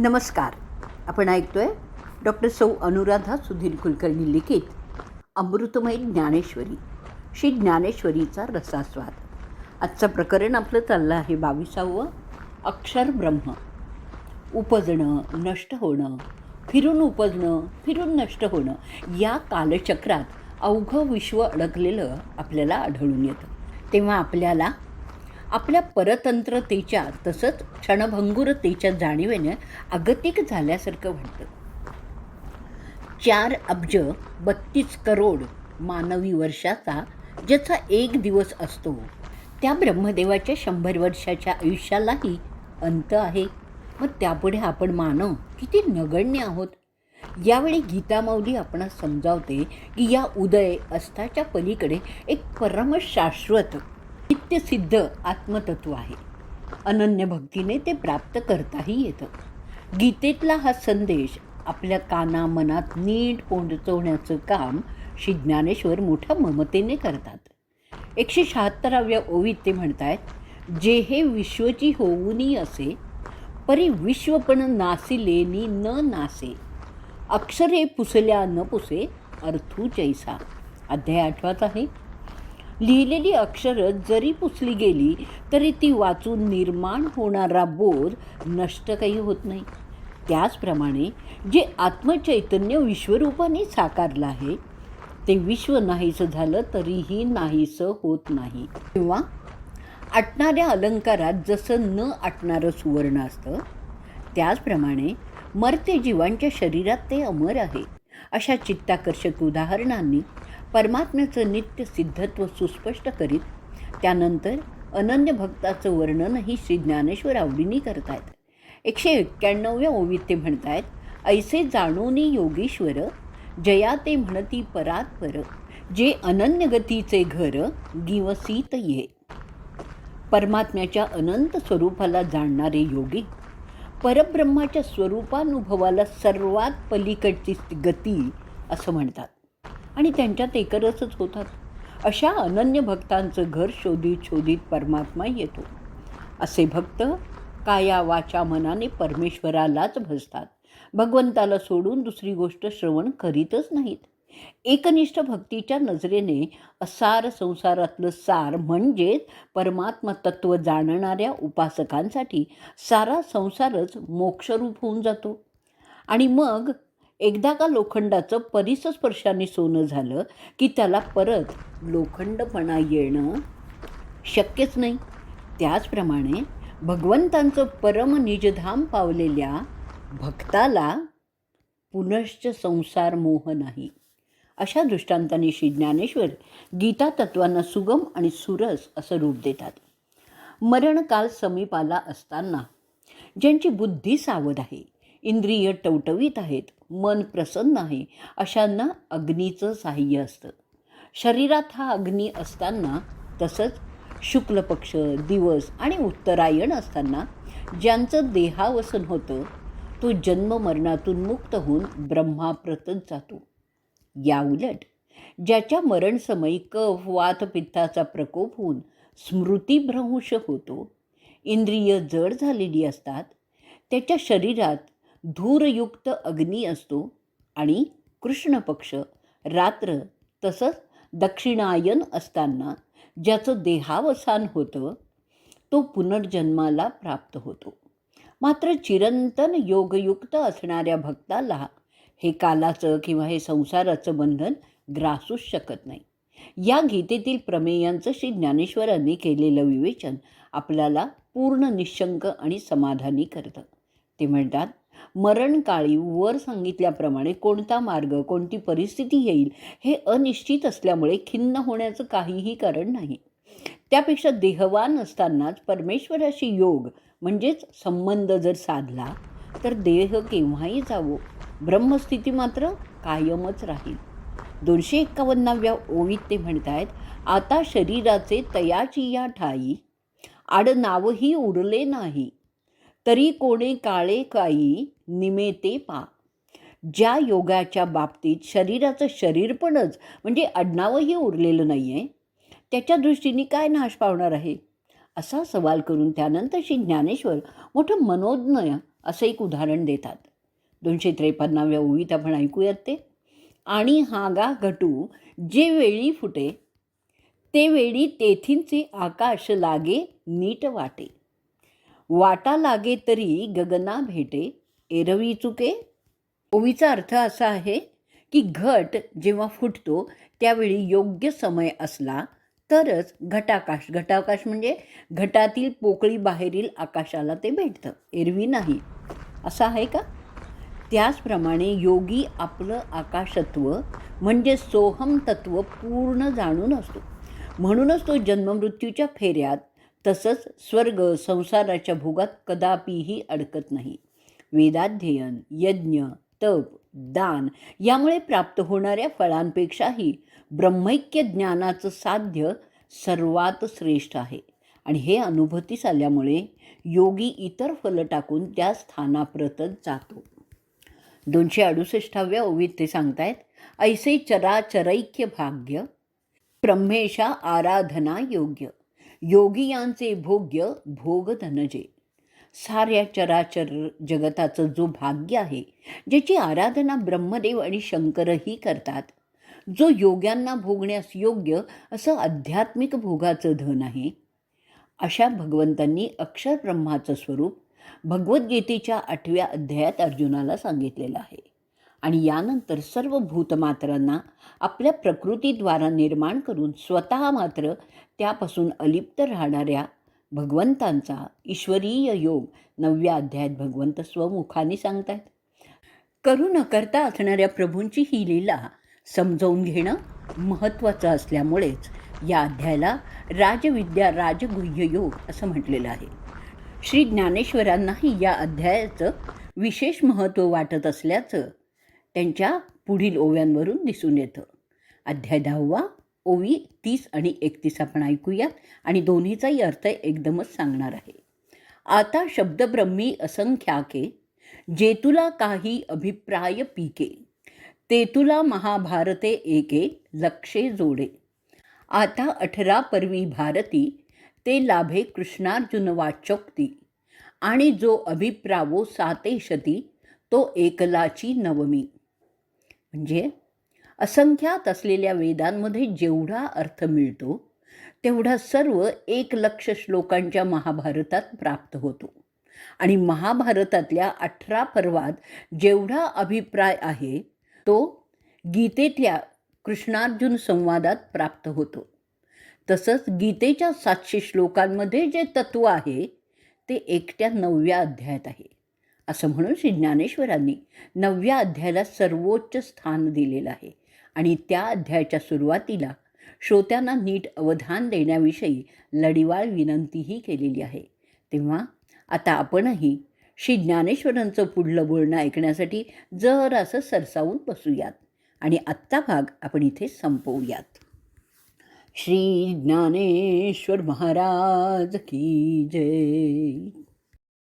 नमस्कार. आपण ऐकतोय डॉक्टर सौ अनुराधा सुधीर कुलकर्णी लिखित अमृतमयी ज्ञानेश्वरी. श्री ज्ञानेश्वरीचा रसास्वाद. आजचं प्रकरण आपलं चाललं आहे बावीसावं अक्षर ब्रह्म. उपजणं नष्ट होणं फिरून उपजणं फिरून नष्ट होणं या कालचक्रात अवघं विश्व अडकलेलं आपल्याला आढळून येतं. तेव्हा आपल्याला आपल्या परतंत्रतेच्या तसंच क्षणभंगुरतेच्या जाणीवेनं अगतिक झाल्यासारखं वाटतं. चार अब्ज बत्तीस करोड मानवी वर्षाचा ज्याचा एक दिवस असतो त्या ब्रह्मदेवाच्या शंभर वर्षाच्या आयुष्यालाही अंत आहे. मग त्यापुढे आपण मानव किती नगण्य आहोत? यावेळी गीतामाऊली आपणास समजावते की या उदय अस्ताच्या पलीकडे एक परमशाश्वत नित्यसिद्ध आत्मतत्व आहे. अनन्य भक्तीने ते प्राप्त करताही येतं. गीतेतला हा संदेश आपल्या काना मनात नीट पोंचवण्याचं काम श्री ज्ञानेश्वर मोठ्या ममतेने करतात. एकशे शहात्तराव्या ओवीत ते म्हणतायत जे हे विश्वची होऊनी असे परी विश्वपण नासिलेनी न नासे. अक्षरे पुसल्या न पुसे अर्थू चैसा. अध्याय आठवाच आहे. लिहिलेली अक्षरं जरी पुसली गेली तरी ती वाचून निर्माण होणारा बोध नष्ट काही होत नाही. त्याचप्रमाणे जे आत्मचैतन्य विश्वरूपाने साकारलं आहे ते विश्व नाहीसं झालं तरीही नाहीसं होत नाही. किंवा आटणाऱ्या अलंकारात जसं न आटणारं सुवर्ण असतं त्याचप्रमाणे मर्ते जीवांच्या शरीरात ते अमर आहे. अशा चित्ताकर्षक उदाहरणांनी परमात्म्याचं नित्य सिद्धत्व सुस्पष्ट करीत त्यानंतर अनन्य भक्ताचं वर्णनही श्री ज्ञानेश्वर आवडीने करतायत. एकशे एक्क्याण्णव्या ओवीत ते म्हणतायत ऐसे जाणूनी योगीश्वर जया ते म्हणती परात पर जे अनन्य गतीचे घर गिवसीत ये. परमात्म्याच्या अनंत स्वरूपाला जाणणारे योगी परब्रह्माच्या स्वरूपानुभवाला सर्वात पलीकडची गती असं म्हणतात. आणि त्यांच्यात एकरसच होतात. अशा अनन्य भक्तांचं घर शोधित शोधित परमात्मा येतो. असे भक्त काया वाचा मनाने परमेश्वरालाच भजतात. भगवंताला सोडून दुसरी गोष्ट श्रवण करीतच नाहीत. एकनिष्ठ भक्तीच्या नजरेने असार संसारातलं सार म्हणजेच परमात्मा तत्व जाणणाऱ्या उपासकांसाठी सारा संसारच मोक्षरूप होऊन जातो. आणि मग एकदा का लोखंडाचं परिसस्पर्शाने सोनं झालं की त्याला परत लोखंडपणा येणं शक्यच नाही. त्याचप्रमाणे भगवंतांचं परम निजधाम पावलेल्या भक्ताला पुनश्च संसार मोह नाही. अशा दृष्टांताने श्री ज्ञानेश्वर गीता तत्वांना सुगम आणि सुरस असं रूप देतात. मरणकाल समीपाला असताना ज्यांची बुद्धी सावध आहे इंद्रिय टवटवीत आहेत मन प्रसन्न आहे अशांना अग्नीचं साह्य असतं. शरीरात हा अग्नी असताना तसंच शुक्ल पक्ष दिवस आणि उत्तरायण असताना ज्यांचं देहावसन होतं तो जन्म मरणातून मुक्त होऊन ब्रह्माप्रतच जातो. याउलट ज्याच्या मरणसमयी कफ वात पित्ताचा प्रकोप होऊन स्मृतिभ्रंश होतो इंद्रिय जड झालेली असतात त्याच्या शरीरात धूरयुक्त अग्नी असतो आणि कृष्ण पक्ष रात्र तसंच दक्षिणायन असताना ज्याचं देहावसान होतं तो पुनर्जन्माला प्राप्त होतो. मात्र चिरंतन योगयुक्त असणाऱ्या भक्ताला हे कालाचं किंवा हे संसाराचं बंधन ग्रासूच शकत नाही. या गीतेतील प्रमेयांचं श्री ज्ञानेश्वरांनी केलेलं विवेचन आपल्याला पूर्ण निशंक आणि समाधानी करतं. ते म्हणतात मरणकाळी वर सांगितल्याप्रमाणे कोणता मार्ग कोणती परिस्थिती येईल हे अनिश्चित असल्यामुळे खिन्न होण्याचं काहीही कारण नाही. त्यापेक्षा देहवान असतानाच परमेश्वराशी योग म्हणजेच संबंध जर साधला तर देह केव्हाही जावो. ब्रह्मस्थिती मात्र कायमच राहील. दोनशे एक्कावन्नाव्या ओवीत ते म्हणतायत आता शरीराचे तयाची या ठाई आडनावही उरले नाही. तरी कोणे काळे काई निमेते पा. ज्या योगाच्या बाबतीत शरीराचं शरीरपणच म्हणजे अडनावही उरलेलं नाही आहे त्याच्या दृष्टीने काय नाश पावणार आहे? असा सवाल करून त्यानंतर श्री ज्ञानेश्वर मोठं मनोज्ञ असं एक उदाहरण देतात. दोनशे त्रेपन्नाव्या ओळीत आपण ऐकूयात ते. आणि हागा घटू जे वेळी फुटे ते वेळी तेथींचे आकाश लागे नीट वाटे. वाटा लागे तरी गगना भेटे. एरवी चुके? ओवीचा अर्थ असा आहे की घट जेव्हा फुटतो त्यावेळी योग्य समय असला तरच घटाकाश घटाकाश म्हणजे घटातील पोकळी बाहेरील आकाशाला ते भेटतं एरवी नाही. असं आहे का? त्याचप्रमाणे योगी आपलं आकाशत्व म्हणजे सोहम तत्व पूर्ण जाणून असतो. म्हणूनच तो जन्ममृत्यूच्या फेऱ्यात तसंच स्वर्ग संसाराच्या भोगात कदापिही अडकत नाही. वेदाध्ययन यज्ञ तप दान यामुळे प्राप्त होणाऱ्या फळांपेक्षाही ब्रह्मैक्य ज्ञानाचं साध्य सर्वात श्रेष्ठ आहे. आणि हे अनुभूतीस आल्यामुळे योगी इतर फलं टाकून त्या स्थानाप्रतच जातो. दोनशे अडुसष्टाव्या ओवीत ते सांगतायत ऐसे चराचरैक्य भाग्य ब्रह्मेशा आराधना योग्य. योगियांचे भोग्य भोग धनजे साऱ्या चराचर जगताचं जो भाग्य आहे ज्याची आराधना ब्रह्मदेव आणि शंकरही करतात जो योग्यांना भोगण्यास योग्य असं आध्यात्मिक भोगाचं धन आहे अशा भगवंतांनी अक्षर ब्रह्माचं स्वरूप भगवद्गीतेच्या आठव्या अध्यायात अर्जुनाला सांगितलेलं आहे. आणि यानंतर सर्व भूतमात्रांना आपल्या प्रकृतीद्वारा निर्माण करून स्वतः मात्र त्यापासून अलिप्त राहणाऱ्या भगवंतांचा ईश्वरीय योग नवव्या अध्यायात भगवंत स्वमुखाने सांगतायत. करू न करता असणाऱ्या प्रभूंची ही लीला समजावून घेणं महत्त्वाचं असल्यामुळेच या अध्यायाला राजविद्या राजगुह्य योग असं म्हटलेलं आहे. श्री ज्ञानेश्वरांनाही या अध्यायाचं विशेष महत्त्व वाटत असल्याचं त्यांच्या पुढील ओव्यांवरून दिसून येतं. अध्याय दहावा ओवी तीस आणि एकतीस आपण ऐकूयात आणि दोन्हीचाही अर्थ एकदमच सांगणार आहे. आता शब्दब्रह्मी असंख्याके जे तुला काही अभिप्राय पिके तेतुला महाभारते एके लक्षे जोडे. आता अठरा पर्वी भारती ते लाभे कृष्णार्जुन वाचोक्ती आणि जो अभिप्रावो सातेशती तो एकलाची नवमी. म्हणजे असंख्यात असलेल्या वेदांमध्ये जेवढा अर्थ मिळतो तेवढा सर्व एक लक्ष श्लोकांच्या महाभारतात प्राप्त होतो. आणि महाभारतातल्या अठरा पर्वात जेवढा अभिप्राय आहे तो गीतेतल्या कृष्णार्जुन संवादात प्राप्त होतो. तसंच गीतेच्या सातशे श्लोकांमध्ये जे तत्त्व आहे ते एकट्या नवव्या अध्यायात आहे. असं म्हणून श्री ज्ञानेश्वरांनी नवव्या अध्यायाला सर्वोच्च स्थान दिलेलं आहे. आणि त्या अध्यायाच्या सुरुवातीला श्रोत्यांना नीट अवधान देण्याविषयी लढीवाळ विनंतीही केलेली आहे. तेव्हा आता आपणही श्री ज्ञानेश्वरांचं पुढलं बोलणं ऐकण्यासाठी जरासं सरसावून बसूयात. आणि आत्ता भाग आपण इथे संपवूयात. श्री ज्ञानेश्वर महाराज की जय.